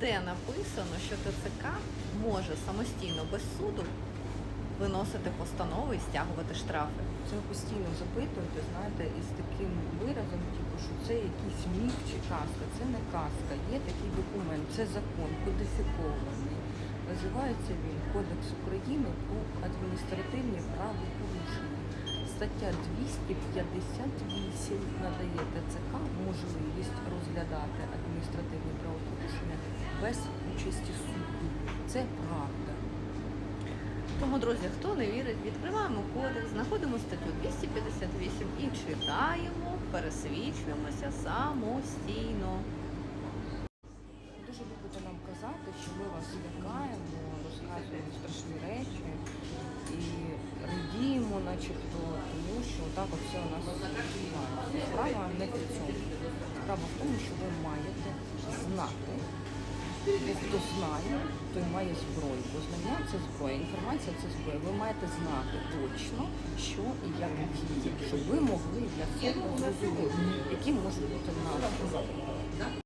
де написано, що ТЦК може самостійно без суду виносити постанови і стягувати штрафи. Це постійно запитуєте, знаєте, із таким виразом, типу, що це якийсь міф чи казка. Це не казка. Є такий документ, це закон кодифікований. Називається він Кодекс України про адміністративні правопорушення. Стаття 258 надає ТЦК можливість розглядати адміністративні правопорушення без участі суду. Це правда. Тому, друзі, хто не вірить, відкриваємо кодекс, знаходимо статтю 258 і читаємо, пересвідчуємося самостійно. Дуже любите нам казати, що ми вас лякаємо, розказуємо страшні речі і радіємо, начебто, тому що так от все у нас відбувається. Справа не в цьому. Справа в тому, що ви маєте знати. Хто знає, той має зброю. Бо знання це зброя, інформація це зброя. Ви маєте знати точно, що і як діє, щоб ви могли для себе зрозуміти, які можуть бути наслідки.